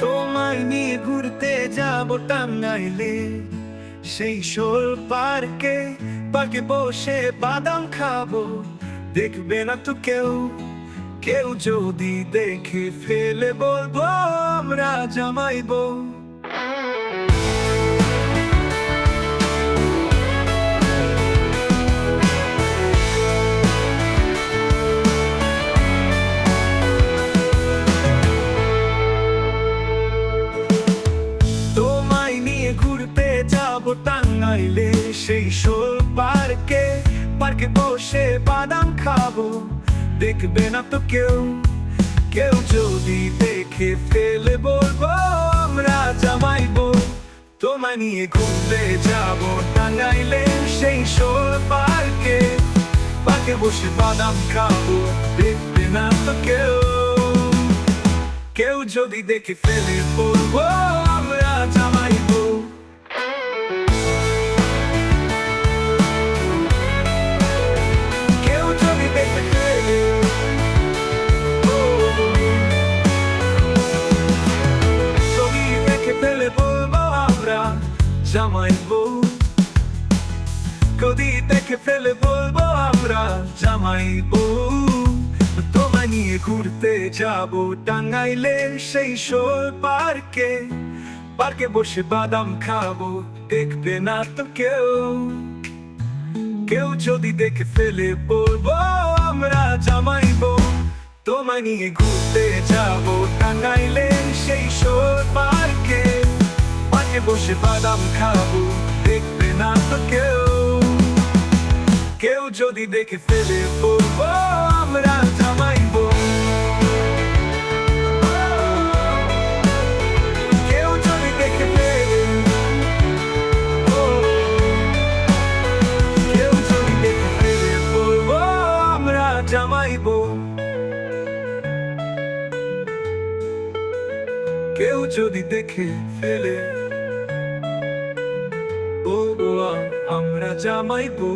তোমায় নিয়ে ঘুরতে যাব টাঙ্গাইলে। সেই শোল পার্কে পাকে বসে বাদাম খাব। দেখবে না তো কেউ কেউ যদি দেখে ফেলে বলব, আমরা জামাইবো। টাঙ্গাইলে সেই শোল পার্কে পার্কে বসে বাদাম খাব। দেখবে না তো কেউ কেউ যদি দেখে ফেলে বলব, আমরা জামাইবো তোমায় নিয়ে ঘুরতে যাব, টাঙ্গাইলে সেই শোল পার্কে পার্কে বসে বাদাম খাব। দেখবে না তো কেউ কেউ যদি দেখে ফেলে বলব, আমরা জামাইবো জামাইবো যদি দেখে ফেলে বলব আমরা জামাইবো তোমায় নিয়ে ঘুরতে যাব টাঙ্গাইলে সেই শোল পার্কে। পার্কে বসে বাদাম খাব, দেখবে না তো কেউ। কেউ যদি দেখে ফেলে বলব আমরা জামাইবো তোমায় নিয়ে ঘুরতে যাব টাঙ্গাইলে সেই শোল পার্কে। বসে বাদাম খাব, দেখবে না তো কেউ। কেউ যদি দেখে ফেলে বলব, আমরা জামাইবো কেউ যদি দেখে ফেলে কেউ যদি দেখে আমরা জামাইবো কেউ যদি দেখে ফেলে আমরা জামাইবো।